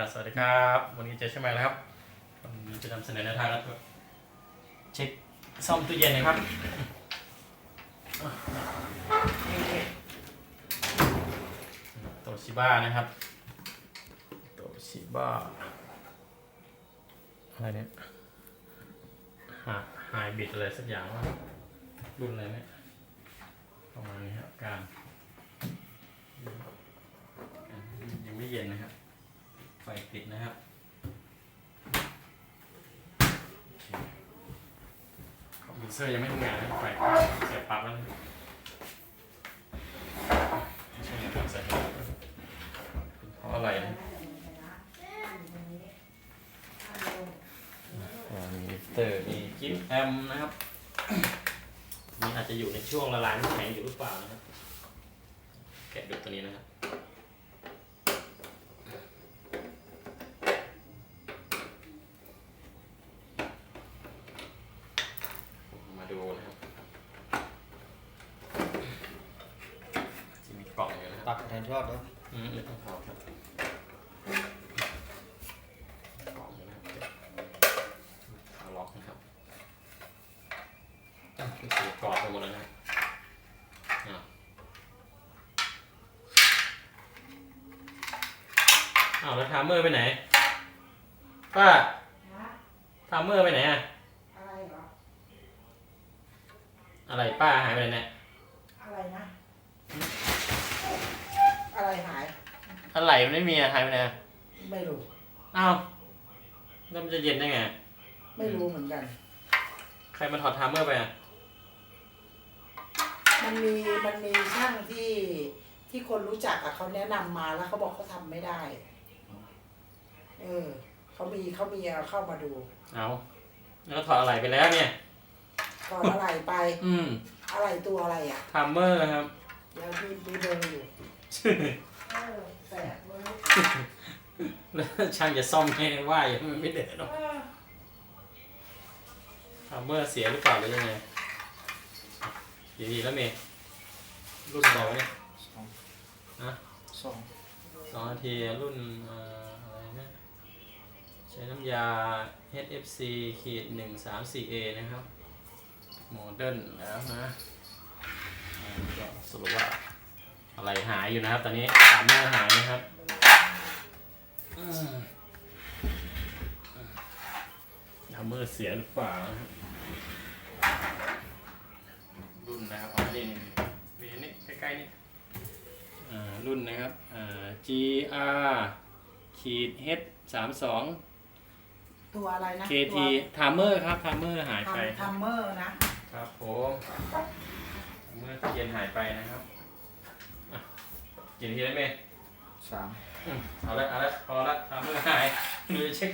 ครับสวัสดีครับ วันนี้เจอใช่ไหมแล้วครับวันนี้จะนำเสนอแนวทางแล้วเช็คซ่อมตู้เย็นนะครับโตชิบ้านะครับโตชิบ้าอะไรเนี่ยหาไฮบิดอะไรสักอย่างว่ารุ่นอะไรเนี่ยประมาณนี้ครับการยังไม่เย็นนะครับ ไฟติดนะครับเคคอมพิวเซอร์ยังไม่ทำงานนะครับไฟเสียบปลั๊กแล้วนะไม่ใช่นะครับใส่ปลั๊กเป็นเพราะอะไรนะอ่ามีมิเตอร์มีกิ๊บแอมนะครับนี่อาจจะอยู่ในช่วงละลายน้ำแข็งอยู่หรือเปล่านะครับ แกะดูตัวนี้นะครับ มาดูนะครับจะมี กล่องอยู่นะครับตักแทนทอดแล้วอืมไม่ต้องเผาครับกล่องอยู่นะครับเดี๋ยวเอาล็อกนะครับตั้งคือสีกรอบไปหมดแล้วนะครับอะอ้าวแล้วทามเมอร์ไปไหนป้าทามเมอร์ไปไหนอะอะไรเหรออะไรป้าหายไปไหนเนี่ย อะไรมันไม่มีอะหายไปไหนอะไม่รู้ อ้าวแล้วมันจะเย็นได้ไง ไม่รู้เหมือนกัน ใครมาถอดไทม์เมอร์ไปอะมันมีมันมีช่างที่ที่คนรู้จักอะเขาแนะนำมาแล้วเขาบอกเขาทำไม่ได้ เออเขามีเขามีเอาเข้ามาดูเอาแล้วก็ถอดอะไรไปแล้วเนี่ย ก่อนอะไรไป อืมอะไรตัวอะไรอะไทม์เมอร์ครับ แล้วมีมีเบอร์อยู่ เออแปลกเว้ยแล้วช่างจะซ่อมให้ว่าอย่างมันไม่เดินหรอกเออไทม์เมอร์เสียหรือเปล่าหรือยังไงดีๆแล้วเมย์รุ่นอะไรวะเนี่ยสองฮะสองสองนาทีรุ่นเอ่ออะไรนะใช้น้ำยา HFC ขีดหนึ่งสามสี่ A นะครับ โมเดิร์นแล้วนะอ่าก็สรุปว่า อะไรหายอยู่นะครับตอนนี้สามเมอร์หายนะครับอืมทำเมอร์เสียหรือเปล่านะครับรุ่นนะครับเอานี่นี่นี่นี่ใกล้ๆนี่อ่ารุ่นนะครับอ่า GR ขีด H สามสอง ตัวอะไรนะ KT Timer ครับ Timer หายไปทำทัมเมอร์นะครับผมเมื่อเย็นหายไปนะครับอะ กินทีได้ไหมสามอืมเอาละเอาละพอละ Timer หายดูเช็ค